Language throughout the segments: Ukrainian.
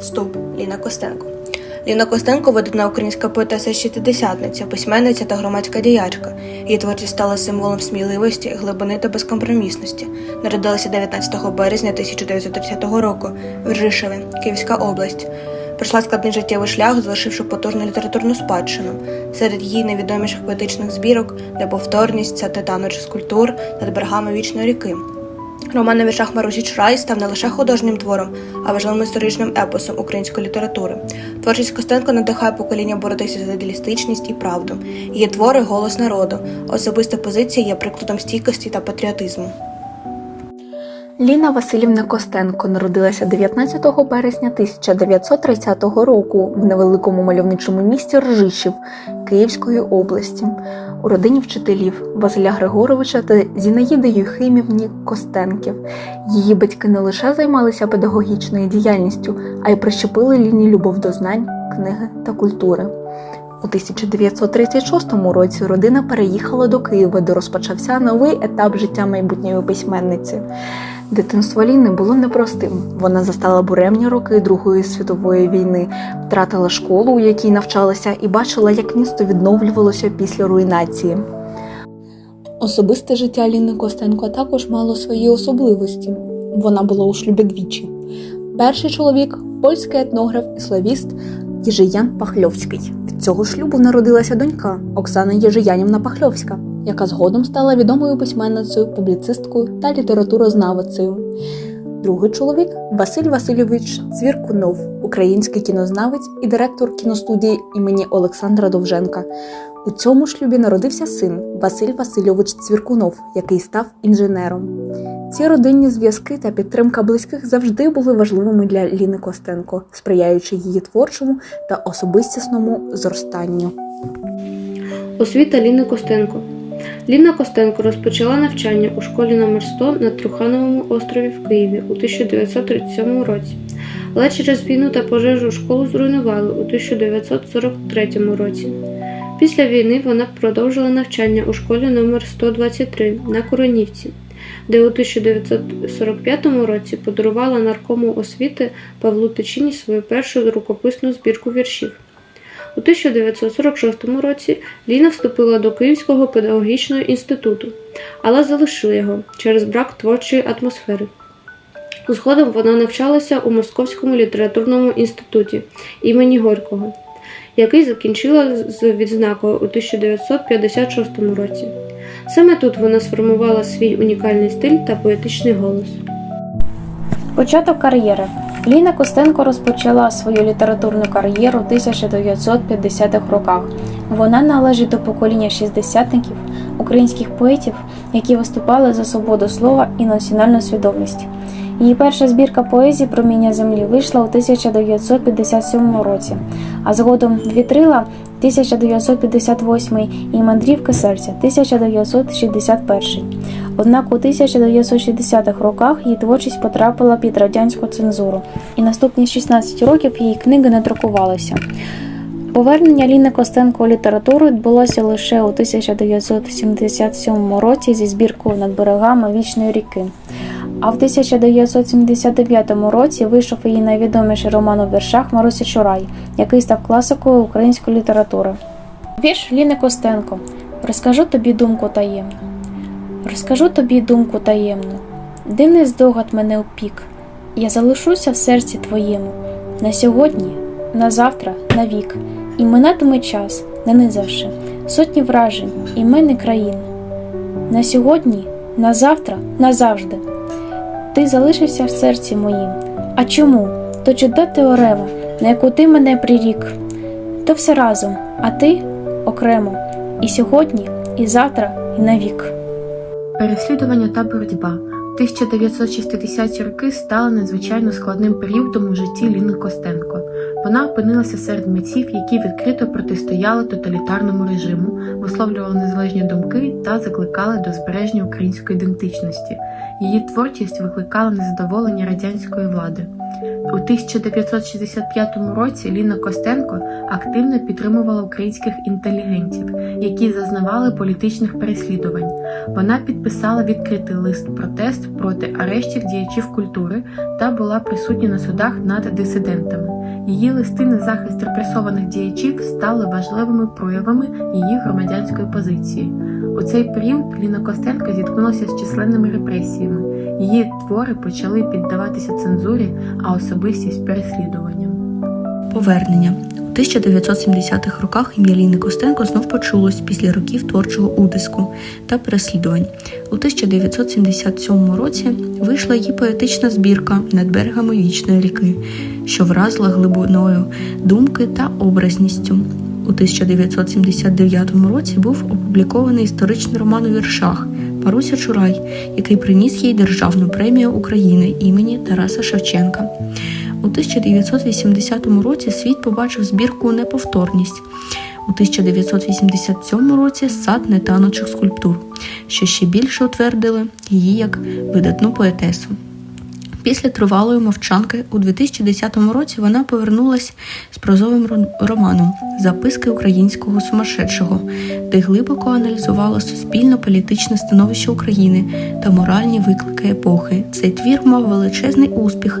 Вступ Ліна Костенко. Ліна Костенко видатна українська поетеса шістдесятниця, письменниця та громадська діячка. Її творчість стала символом сміливості, глибини та безкомпромісності. Народилася 19 березня 1930 року в Ржишеві, Київська область. Пройшла складний життєвий шлях, залишивши потужну літературну спадщину. Серед її найвідоміших поетичних збірок неповторність це титаночі скульптур над берегами вічної ріки. Роман на віршах Марусі Чурай став не лише художнім твором, а важливим історичним епосом української літератури. Творчість Костенко надихає покоління боротися за ідеалістичність і правду. Її твори голос народу. Особиста позиція є прикладом стійкості та патріотизму. Ліна Васильівна Костенко народилася 19 березня 1930 року в невеликому мальовничому місті Ржишів Київської області у родині вчителів Василя Григоровича та Зінаїди Юхимівні Костенків. Її батьки не лише займалися педагогічною діяльністю, а й прищепили Ліні любов до знань, книги та культури. У 1936 році родина переїхала до Києва, де розпочався новий етап життя майбутньої письменниці. Дитинство Ліни було непростим. Вона застала буремні роки Другої світової війни, втратила школу, у якій навчалася, і бачила, як місто відновлювалося після руйнації. Особисте життя Ліни Костенко також мало свої особливості. Вона була у шлюбі двічі. Перший чоловік польський етнограф і славіст Єжиян Пахльовський. Цього шлюбу народилася донька Оксана Єжиянівна Пахльовська, яка згодом стала відомою письменницею, публіцисткою та літературознавицею. Другий чоловік Василь Васильович Цвіркунов, український кінознавець і директор кіностудії імені Олександра Довженка. У цьому шлюбі народився син Василь Васильович Цвіркунов, який став інженером. Ці родинні зв'язки та підтримка близьких завжди були важливими для Ліни Костенко, сприяючи її творчому та особистісному зростанню. Освіта Ліни Костенко. Ліна Костенко розпочала навчання у школі номер 100 на Трухановому острові в Києві у 1937 році. Але через війну та пожежу школу зруйнували у 1943 році. Після війни вона продовжила навчання у школі номер 123 на Коронівці, де у 1945 році подарувала наркому освіти Павлу Тичині свою першу рукописну збірку віршів. У 1946 році Ліна вступила до Київського педагогічного інституту, але залишила його через брак творчої атмосфери. Згодом вона навчалася у Московському літературному інституті імені Горького, який закінчила з відзнакою у 1956 році. Саме тут вона сформувала свій унікальний стиль та поетичний голос. Початок кар'єри. Ліна Костенко розпочала свою літературну кар'єру в 1950-х роках. Вона належить до покоління шістдесятників, українських поетів, які виступали за свободу слова і національну свідомість. Її перша збірка поезії Проміння землі вийшла у 1957 році, а згодом Вітрила 1958 і Мандрівки серця 1961. Однак у 1960-х роках її творчість потрапила під радянську цензуру, і наступні 16 років її книги не друкувалися. Повернення Ліни Костенко у літературу відбулося лише у 1977 році зі збіркою над берегами вічної ріки. А в 1979 році вийшов її найвідоміший роман у віршах Маруся Чурай, який став класикою української літератури. Вірш Ліни Костенко. Розкажу тобі думку таємну. Розкажу тобі думку таємну. Дивний здогад мене опік. Я залишуся в серці твоєму на сьогодні, на завтра, на вік. І минатиме час, нанизавши сотні вражень, імен і країн. На сьогодні, на завтра, назавжди. Ти залишишся в серці моїм. А чому? То чуда теорема, на яку ти мене прирік? То все разом, а ти окремо. І сьогодні, і завтра, і навік. Переслідування та боротьба. 1960-ті роки стали надзвичайно складним періодом у житті Ліни Костенко. Вона опинилася серед митців, які відкрито протистояли тоталітарному режиму, висловлювали незалежні думки та закликали до збереження української ідентичності. Її творчість викликала незадоволення радянської влади. У 1965 році Ліна Костенко активно підтримувала українських інтелігентів, які зазнавали політичних переслідувань. Вона підписала відкритий лист протест проти арештів діячів культури та була присутня на судах над дисидентами. Її листи на захист репресованих діячів стали важливими проявами її громадянської позиції. У цей період Ліна Костенко зіткнулася з численними репресіями. Її твори почали піддаватися цензурі, а особистість переслідуванням. Повернення у 1970-х роках ім'я Ліни Костенко знов почулось після років творчого утиску та переслідувань. У 1977 році вийшла її поетична збірка над берегами вічної ріки, що вразила глибиною думки та образністю. У 1979 році був опублікований історичний роман у віршах Паруся Чурай, який приніс їй Державну премію України імені Тараса Шевченка. У 1980 році світ побачив збірку Неповторність. У 1987 році сад нетанучих скульптур, що ще більше утвердили її як видатну поетесу. Після тривалої мовчанки у 2010 році вона повернулась з прозовим романом Записки українського сумасшедшого, де глибоко аналізувала суспільно-політичне становище України та моральні виклики епохи. Цей твір мав величезний успіх,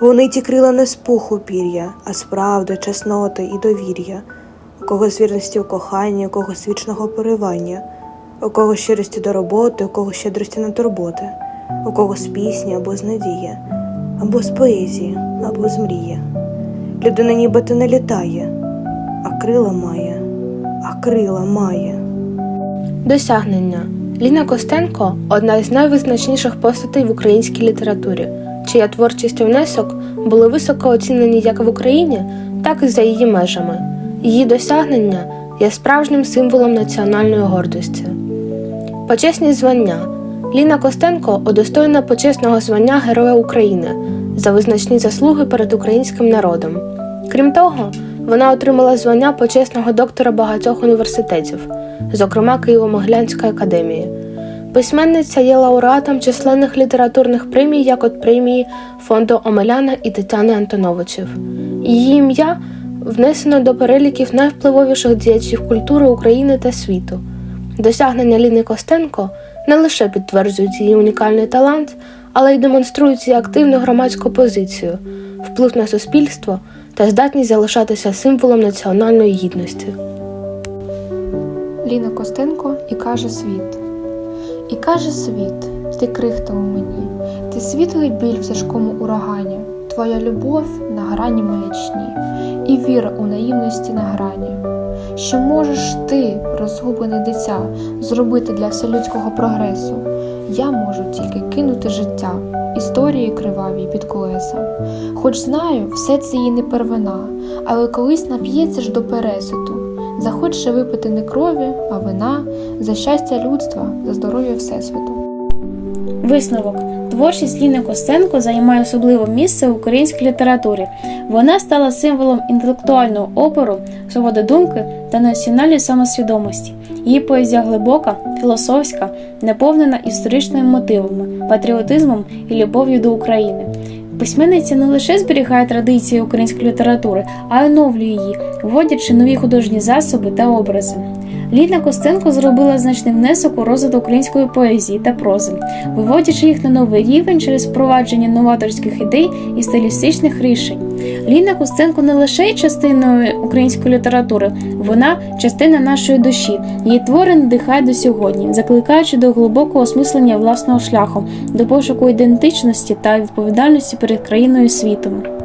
Вони ті крила не з пуху пір'я, а з правди, чесноти і довір'я, у кого з вірності в коханні, у кого з вічного поривання, у кого щирості до роботи, у кого щедрості на турботи, у кого з пісні або з надії, або з поезії, або з мрії. Людина нібито не літає, а крила має, а крила має. Досягнення. Ліна Костенко одна із найвизначніших постатей в українській літературі, чия творчість і внесок були високо оцінені як в Україні, так і за її межами. Її досягнення є справжнім символом національної гордості. Почесні звання Ліна Костенко удостоєна почесного звання Героя України за визначні заслуги перед українським народом. Крім того, вона отримала звання почесного доктора багатьох університетів, зокрема Києво-Могилянської академії. Письменниця є лауреатом численних літературних премій, як от премії фонду Омеляна і Тетяни Антоновичів. Її ім'я внесено до переліків найвпливовіших діячів культури України та світу. Досягнення Ліни Костенко не лише підтверджують її унікальний талант, але й демонструють її активну громадську позицію, вплив на суспільство та здатність залишатися символом національної гідності. Ліна Костенко і каже світ. І каже світ, ти крихта у мені, ти світлий біль в тяжкому урагані, твоя любов на грані маячні, і віра у наївності на грані. Що можеш ти, розгублене дитя, зробити для вселюдського прогресу? Я можу тільки кинути життя, історії криваві під колеса. Хоч знаю, все це їй не первина, але колись нап'ється ж до переситу. Захоче випити не крові, а вина за щастя людства, за здоров'я Всесвіту. Висновок. Творчість Ліни Костенко займає особливе місце в українській літературі. Вона стала символом інтелектуального опору, свободи думки та національної самосвідомості. Її поезія глибока, філософська, наповнена історичними мотивами, патріотизмом і любов'ю до України. Письменниця не лише зберігає традиції української літератури, а й оновлює її, вводячи нові художні засоби та образи. Ліна Костенко зробила значний внесок у розвиток української поезії та прози, виводячи їх на новий рівень через впровадження новаторських ідей і стилістичних рішень. Ліна Костенко не лише є частиною української літератури, вона частина нашої душі. Її твори надихають до сьогодні, закликаючи до глибокого осмислення власного шляху, до пошуку ідентичності та відповідальності перед країною і світом.